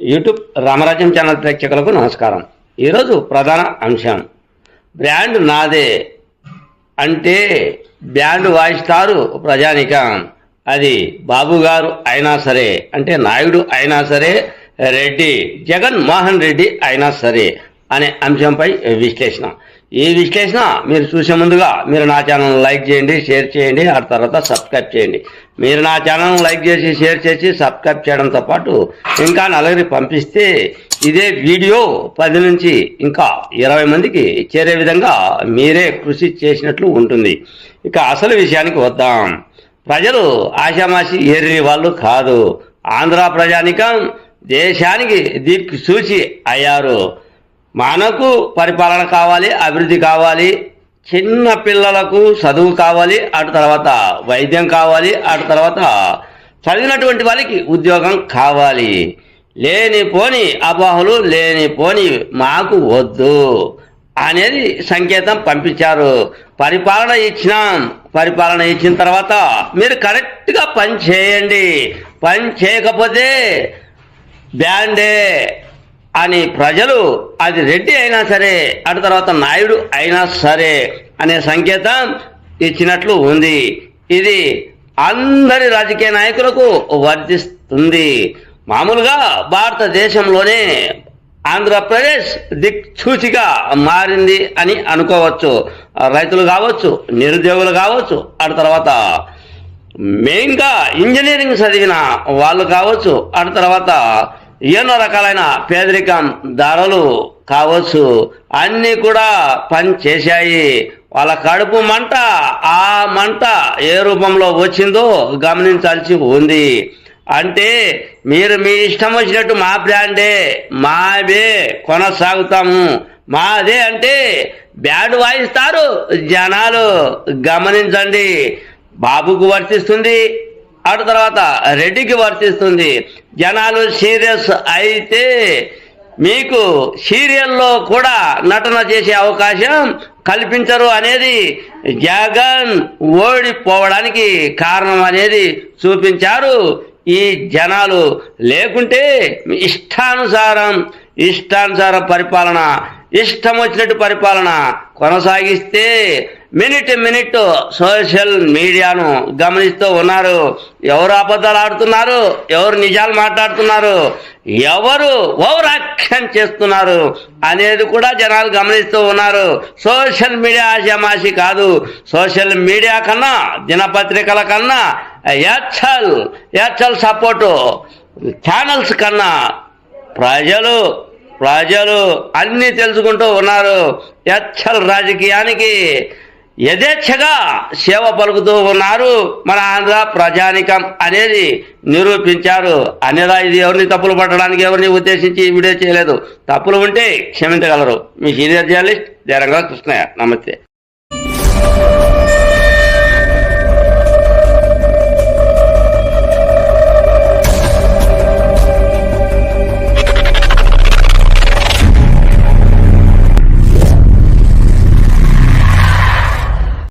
YouTube రామరాజ్యం channel ప్రేక్షకులకు నమస్కారం. ఈరోజు ప్రధాన అంశం. బ్రాండ్ నాదే అంటే బ్యాండ్ వాయిస్తారు ప్రజానికం. అది బాబు గారు అయినా సరే అంటే నాయుడు అయినా సరే రెడ్డి జగన్ మోహన్ రెడ్డి అయినా సరే. అనే అంశంపై విశ్లేషణ. ఈ విశ్లేషణ మీరు చూసే ముందుగా మీరు నా ఛానల్ లైక్ చేయండి షేర్ చేయండి ఆ తర్వాత సబ్స్క్రైబ్ చేయండి. మీరు నా ఛానల్ లైక్ చేసి షేర్ చేసి సబ్స్క్రైబ్ చేయడంతో పాటు ఇంకా నలుగురి పంపిస్తే ఇదే వీడియో పది నుంచి ఇంకా ఇరవై మందికి చేరే విధంగా మీరే కృషి చేసినట్లు ఉంటుంది. ఇక అసలు విషయానికి వద్దాం. ప్రజలు ఆశామాషి ఏరిని వాళ్ళు కాదు. ఆంధ్ర ప్రజానికం దేశానికి దిక్కు చూసి అయ్యారు. మనకు పరిపాలన కావాలి అభివృద్ధి కావాలి చిన్న పిల్లలకు చదువు కావాలి అటు తర్వాత వైద్యం కావాలి అటు తర్వాత చదివినటువంటి వాళ్ళకి ఉద్యోగం కావాలి. లేనిపోని అపోహలు లేనిపోని మాకు వద్దు అనేది సంకేతం పంపించారు. పరిపాలన ఇచ్చినాం. పరిపాలన ఇచ్చిన తర్వాత మీరు కరెక్ట్గా పని చేయండి. పని చేయకపోతే బ్యాండే. అని ప్రజలు అది రెడ్డి అయినా సరే అటు తర్వాత నాయుడు అయినా సరే అనే సంకేతం ఇచ్చినట్లు ఉంది. ఇది అందరి రాజకీయ నాయకులకు వర్తిస్తుంది. మామూలుగా భారతదేశంలోనే ఆంధ్రప్రదేశ్ దిక్సూచిగా మారింది అని అనుకోవచ్చు. రైతులు కావచ్చు నిరుద్యోగులు కావచ్చు అటు తర్వాత మెయిన్గా ఇంజనీరింగ్ చదివిన వాళ్ళు కావచ్చు అటు తర్వాత ఎన్నో రకాలైన పేదరికం ధరలు కావచ్చు అన్నీ కూడా పని చేశాయి. వాళ్ళ కడుపు మంట ఆ మంట ఏ రూపంలో వచ్చిందో గమనించాల్సి ఉంది. అంటే మీరు మీ ఇష్టం వచ్చినట్టు మా బ్రాండే మావే కొనసాగుతాము. మాదే అంటే బ్యాడ్ వాయిస్తారు జనాలు. గమనించండి. బాబుకు వర్తిస్తుంది. అటు తర్వాత రెడ్డికి వర్తిస్తుంది. జనాలు సీరియస్ అయితే మీకు సీరియల్లో కూడా నటన చేసే అవకాశం కల్పించరు అనేది జగన్ ఓడిపోవడానికి కారణం అనేది చూపించారు. ఈ జనాలు లేకుంటే ఇష్టానుసారం ఇష్టానుసారం పరిపాలన ఇష్టం వచ్చినట్టు పరిపాలన కొనసాగిస్తే మినిట్ మినిట్ సోషల్ మీడియాను గమనిస్తూ ఉన్నారు. ఎవరు అబద్ధాలు ఆడుతున్నారు? ఎవరు నిజాలు మాట్లాడుతున్నారు? ఎవరు ఓవర్ చేస్తున్నారు? అనేది కూడా జనాలు గమనిస్తూ ఉన్నారు. సోషల్ మీడియా ఆశామాషి కాదు. సోషల్ మీడియా కన్నా దినపత్రికల కన్నా యాచల్ యాచల్ సపోర్టు ఛానల్స్ కన్నా ప్రజలు ప్రజలు అన్నీ తెలుసుకుంటూ ఉన్నారు. యచ్చల్ రాజకీయానికి యథేచ్ఛగా సేవ పలుకుతూ ఉన్నారు. మన ఆంధ్ర ప్రజానికం అనేది నిరూపించారు. అనేదా ఇది ఎవరిని తప్పులు పట్టడానికి ఎవరిని ఉద్దేశించి ఈ వీడియో చేయలేదు. తప్పులు ఉంటే క్షమించగలరు. మీ సీనియర్ జర్నలిస్ట్ దేరంగా కృష్ణయ్య. నమస్తే.